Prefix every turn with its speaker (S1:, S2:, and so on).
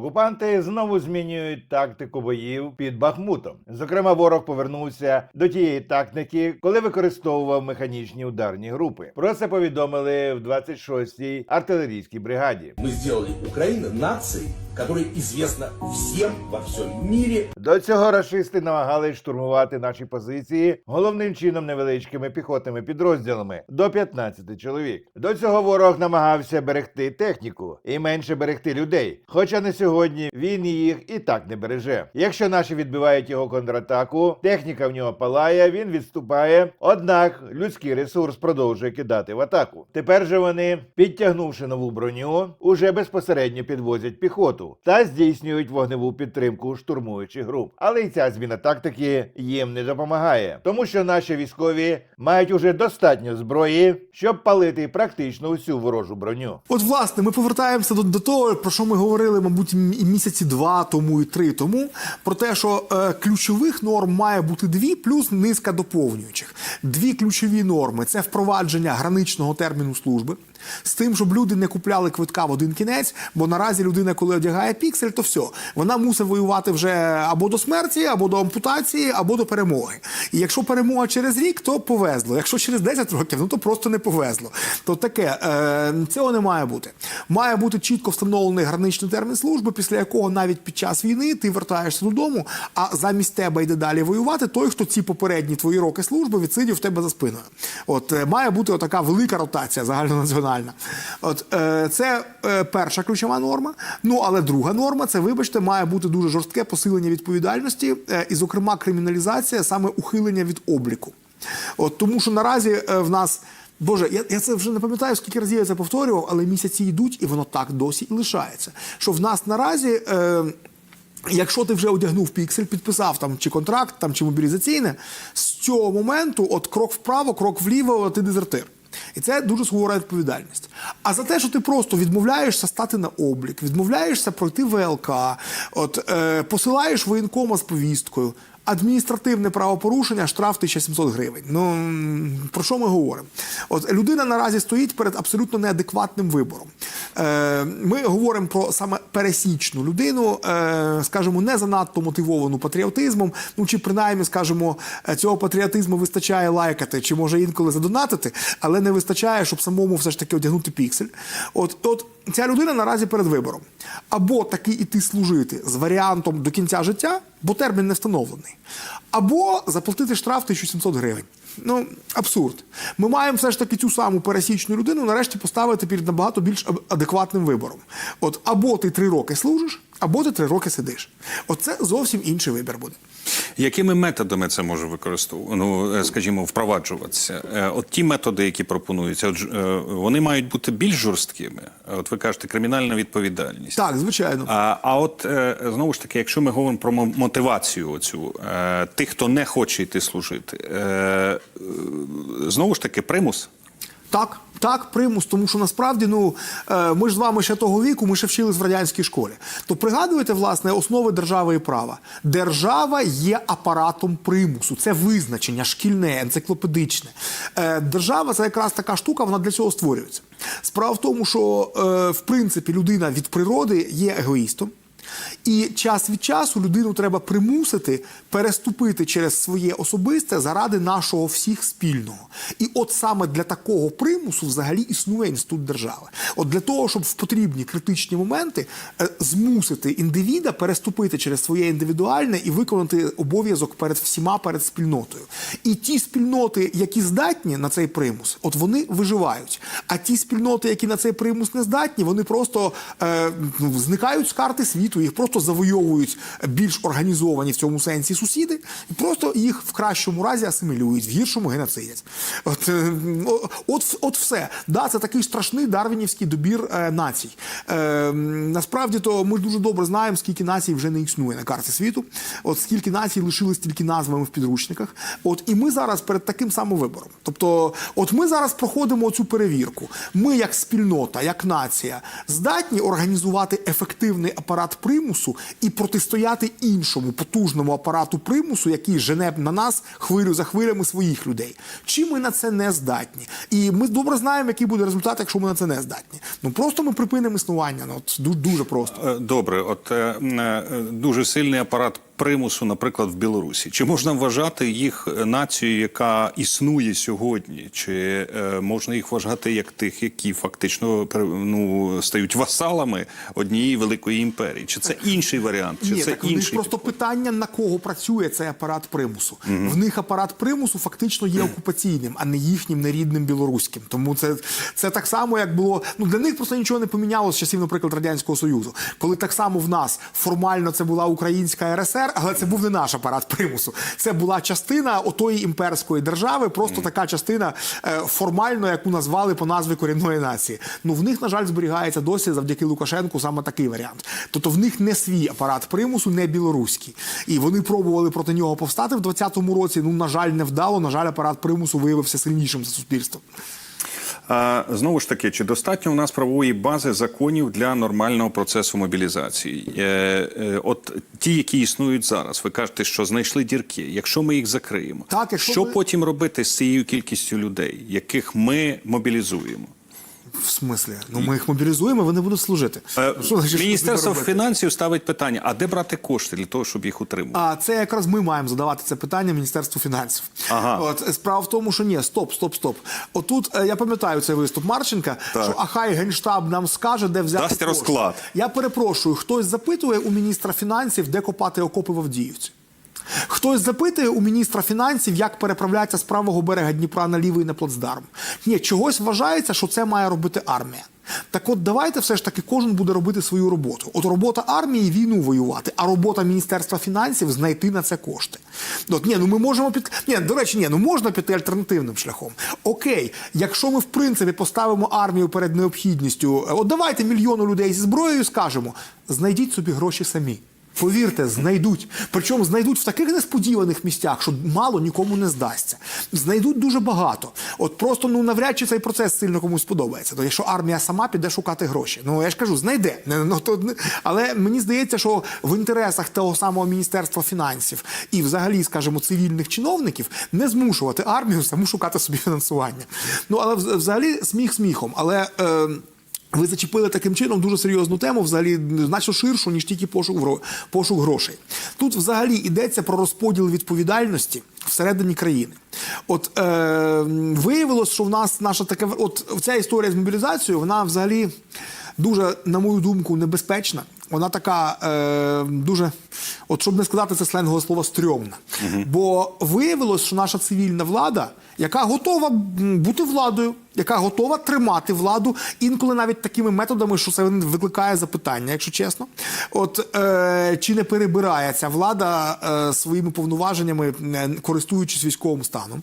S1: Окупанти знову змінюють тактику боїв під Бахмутом. Зокрема, ворог повернувся до тієї тактики, коли використовував механічні ударні групи. Про це повідомили в 26-й артилерійській бригаді.
S2: Мы сделали Украину нацией, которая известна всем во всем мире.
S1: До цього рашисти намагались штурмувати наші позиції головним чином невеличкими піхотними підрозділами до 15 чоловік. До цього ворог намагався берегти техніку і менше берегти людей. Хоча на сьогодні він їх і так не береже. Якщо наші відбивають його контратаку, техніка в нього палає, він відступає. Однак людський ресурс продовжує кидати в атаку. Тепер же вони, підтягнувши нову броню, уже безпосередньо підвозять піхоту та здійснюють вогневу підтримку штурмуючих груп. Але й ця зміна тактики їм не допомагає, тому що наші військові мають уже достатньо зброї, щоб палити практично усю ворожу броню.
S3: От, власне, ми повертаємося до, до того, про що ми говорили, мабуть, і місяці два тому і три тому. Про те, що е, ключових норм має бути дві, плюс низка доповнюючих. Дві ключові норми це впровадження граничного терміну служби. З тим, щоб люди не купляли квитка в один кінець, бо наразі людина, коли одягає піксель, то все, вона мусить воювати вже або до смерті, або до ампутації, або до перемоги. І якщо перемога через рік, то повезло. Якщо через 10 років, ну то просто не повезло. То таке е, цього не має бути. Має бути чітко встановлений граничний термін служби, після якого навіть під час війни ти вертаєшся додому, а замість тебе йде далі воювати той, хто ці попередні твої роки служби відсидів в тебе за спиною. От е, має бути така велика ротація загальнонаціональна. От е, це е, перша ключова норма. Ну але друга норма це, вибачте, має бути дуже жорстке посилення відповідальності, е, і, зокрема, криміналізація саме ухилення від обліку. От тому, що наразі е, в нас. Боже, я, я це вже не пам'ятаю, скільки разів я це повторював, але місяці йдуть, і воно так досі і лишається. Що в нас наразі. Е, Якщо ти вже одягнув піксель, підписав там чи контракт, там чи мобілізаційне, з цього моменту, от крок вправо, крок вліво, ти дезертир. І це дуже сувора відповідальність. А за те, що ти просто відмовляєшся стати на облік, відмовляєшся пройти ВЛК, от е, посилаєш воєнкома з повісткою. Адміністративне правопорушення, штраф 1700 гривень. Ну про що ми говоримо? От людина наразі стоїть перед абсолютно неадекватним вибором. Е, ми говоримо про саме пересічну людину, е, скажімо, не занадто мотивовану патріотизмом. Ну чи принаймні, скажімо, цього патріотизму вистачає лайкати, чи може інколи задонатити, але не вистачає, щоб самому все ж таки одягнути піксель. От, от ця людина наразі перед вибором. Або таки іти служити з варіантом до кінця життя, бо термін не встановлений, або заплатити штраф 1700 гривень. Ну, абсурд. Ми маємо все ж таки цю саму пересічну людину нарешті поставити перед набагато більш ад- адекватним вибором. От або ти три роки служиш, або ти три роки сидиш. Оце зовсім інший вибір буде.
S4: Якими методами це може використовувати? Ну, е, скажімо, впроваджуватися? Е, От ті методи, які пропонуються, от, е, вони мають бути більш жорсткими. От ви кажете, кримінальна відповідальність.
S3: Так, звичайно.
S4: А, а от знову ж таки, якщо ми говоримо про мотивацію оцю, тих, хто не хоче йти служити, знову ж таки, примус.
S3: Так, так, примус, тому що насправді ну е, ми ж з вами ще того віку, ми ще вчились в радянській школі. То пригадуєте власне основи держави і права. Держава є апаратом примусу, це визначення шкільне, енциклопедичне. Е, Держава це якраз така штука, вона для цього створюється. Справа в тому, що е, в принципі людина від природи є егоїстом. І час від часу людину треба примусити переступити через своє особисте заради нашого всіх спільного. І от саме для такого примусу взагалі існує інститут держави. От для того, щоб в потрібні критичні моменти е, змусити індивіда переступити через своє індивідуальне і виконати обов'язок перед всіма перед спільнотою. І ті спільноти, які здатні на цей примус, от вони виживають. А ті спільноти, які на цей примус не здатні, вони просто е, ну, зникають з карти світу, їх просто завойовують більш організовані в цьому сенсі сусіди, і просто їх в кращому разі асимілюють, в гіршому геноцидять. От, е, от, от все. Да, це такий страшний дарвінівський добір е, націй. Е, насправді то ми дуже добре знаємо, скільки націй вже не існує на карті світу. От скільки націй лишились тільки назвами в підручниках. От і ми зараз перед таким самим вибором. Тобто, от ми зараз проходимо цю перевірку. Ми, як спільнота, як нація, здатні організувати ефективний апарат примусу і протистояти іншому потужному апарату примусу, який жене на нас хвилю за хвилями своїх людей. Чи ми на це не здатні? І ми добре знаємо, який буде результат, якщо ми на це не здатні. Ну просто ми припинимо існування. Ну от дуже просто.
S4: Е, Добре, от е, е, дуже сильний апарат примусу, наприклад, в Білорусі. Чи можна вважати їх нацією, яка існує сьогодні? Чи е, можна їх вважати як тих, які фактично ну, стають васалами однієї великої імперії? Чи це інший варіант? Чи
S3: Ні,
S4: це
S3: так
S4: інший
S3: просто питання на кого працює цей апарат примусу. В них апарат примусу фактично є окупаційним, а не їхнім нерідним білоруським. Тому це, це так само, як було. Ну для них просто нічого не помінялося з часів, наприклад, радянського союзу, коли так само в нас формально це була українська РСР, але це був не наш апарат примусу. Це була частина отої імперської держави, просто така частина е, формально, яку назвали по назві корінної нації. Ну в них, на жаль, зберігається досі завдяки Лукашенку саме такий варіант. Тобто в них не свій апарат примусу, не білоруський. І вони пробували проти нього повстати в 20-му році. Ну, на жаль, не вдало. На жаль, апарат примусу виявився сильнішим за суспільство.
S4: А, знову ж таки, чи достатньо у нас правової бази законів для нормального процесу мобілізації? Е, е, от ті, які існують зараз, ви кажете, що знайшли дірки. Якщо ми їх закриємо,
S3: Так,
S4: що
S3: ми-
S4: потім робити з цією кількістю людей, яких ми мобілізуємо?
S3: В смислі? Ну ми їх мобілізуємо, вони будуть служити.
S4: Е,
S3: Що значить,
S4: Міністерство фінансів ставить питання: а де брати кошти для того, щоб їх утримувати?
S3: А це якраз ми маємо задавати це питання Міністерству фінансів.
S4: Ага.
S3: От справа в тому, що ні, стоп, стоп, стоп. Отут е, я пам'ятаю цей виступ Марченка,
S4: Так.
S3: що а хай генштаб нам скаже, де взяти
S4: Дасть
S3: кошти.
S4: розклад.
S3: Я перепрошую, хтось запитує у міністра фінансів, де копати окопи в Авдіївці. Хтось запитує у міністра фінансів, як переправляться з правого берега Дніпра на лівий на плацдарм. Ні, чогось вважається, що це має робити армія. Так от давайте все ж таки кожен буде робити свою роботу. От робота армії війну воювати, а робота Міністерства фінансів знайти на це кошти. От ні, ну ми можемо під ні, до речі, ні, ну можна піти альтернативним шляхом. Окей, якщо ми в принципі поставимо армію перед необхідністю, от давайте мільйону людей зі зброєю скажемо, знайдіть собі гроші самі. Повірте, знайдуть. Причому знайдуть в таких несподіваних місцях, що мало нікому не здасться. Знайдуть дуже багато. От просто ну навряд чи цей процес сильно комусь подобається. То якщо армія сама піде шукати гроші, ну я ж кажу, знайде. Ну, то, але мені здається, що в інтересах того самого міністерства фінансів і, взагалі, скажімо, цивільних чиновників не змушувати армію саму шукати собі фінансування. Ну але взагалі сміх сміхом. Але. Е, ви зачепили таким чином дуже серйозну тему, взагалі значно ширшу, ніж тільки пошук, пошук грошей. Тут взагалі йдеться про розподіл відповідальності всередині країни. От е, виявилось, що в нас наша така от ця історія з мобілізацією, вона взагалі дуже, на мою думку, небезпечна. Вона така е, дуже, от щоб не сказати це сленгове слово, стрьомна. Бо виявилось, що наша цивільна влада, яка готова бути владою, яка готова тримати владу, інколи навіть такими методами, що це викликає запитання, якщо чесно. От е, чи не перебирає ця влада е, своїми повноваженнями, е, користуючись військовим станом?